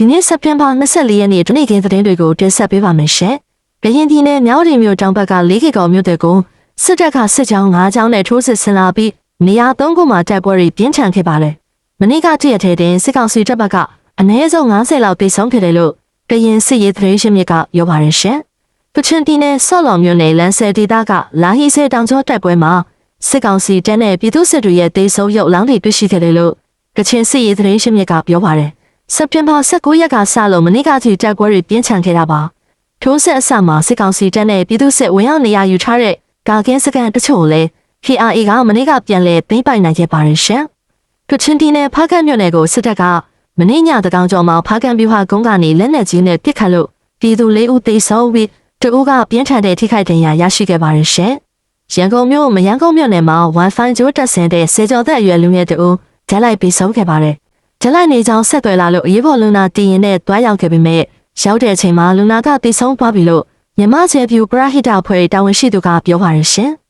ဒီနေ့စက်တင်ဘာ24ရက်နေ့တနေ့ကင်းသတင်းတွေကိုတင်ဆက်ပေးပါမယ်ရှင်။ကရင်ပြည်နယ်မြောက်ရီမြို့တောင်ဘက်က၄ကီကောင်မြို့တွေကိုစစ်တပ်ကစစ်ကြောင်း၅ကြောင်းနဲ့ထိုးစစ်ဆင်လာပြီးနေရာ၃ခုမှာတိုက်ပွဲတွေပြင်းထန်ခဲ့ပါတယ်။မနေ့ကတည့်ရက်ထဲတင်စစ်ကောင်စီတပ်ဘက်ကအနည်းဆုံး90လောက်တိတ်ဆုံးခဲ့တယ်လို့ကရင်စစ်ရေးသတင်းရှင်မြစ်ကပြောပါရရှင်။ကချင်ပြည်နယ်ဆော့လော်မြို့နယ်လမ်းဆယ်ဒေသကလာဟီဆဲတောင်ကျောတိုက်ပွဲမှာစစ်ကောင်စီတပ်နဲ့ပြည်သူစစ်တွေရဲ့တေဆုံးရုပ်လောင်းတွေတွေ့ရှိခဲ့တယ်လို့ကချင်စစ်ရေးသတင်းရှင်မြစ်ကပြောပါတယ်။ စက်တင်ဘာ19ရက်ကစလို့မနေ့ကထိတိုက်ပွဲတွေပြင်းထန်ခဲ့တာပါ။ထိုးစစ်အစမှာစစ်ကောင်စီတပ်နဲ့ပြည်သူစစ်ဝင်ရောက်နေရာယူထားတဲ့ကာကင်းစကန်တချို့လည်း KRA ကမနေ့ကပြန်လည်သိမ်းပိုက်နိုင်ခဲ့ပါတယ်ရှင်။ကချင်ပြည်နယ်ဖားကန့်မြို့နယ်ကိုစစ်တပ်ကမနေ့ညတကောင်ကျော်မှာဖားကန့်ပြူဟာကုန်းကနေလက်နက်ကြီးနဲ့ပစ်ခတ်လို့ပြည်သူလေးဦးသေဆုံးပြီးတဦးကပြင်းထန်တဲ့ထိခိုက်ဒဏ်ရာရရှိခဲ့ပါတယ်ရှင်။ရန်ကုန်မြို့မရန်ကုန်မြို့နယ်မှာ Wi-Fi ကြိုးတက်ဆင်တဲ့စေကျော်သက်အရွယ်လူငယ်တဦးဓာတ်လိုက်ပြီးဆုံးခဲ့ပါတယ်။ ဓာတ်လိုက်နေကြောင်းဆက်သွယ်လာလို့အရေးပေါ်လူနာတည်ရင်နဲ့တွားရောက်ခဲ့ပေမဲ့ရောက်တဲ့အချိန်မှာလူနာကသေဆုံးသွားပြီလို့မြမချေပြူပရဟိတဖွဲ့တာဝန်ရှိသူကပြောပါတယ်ရှင်။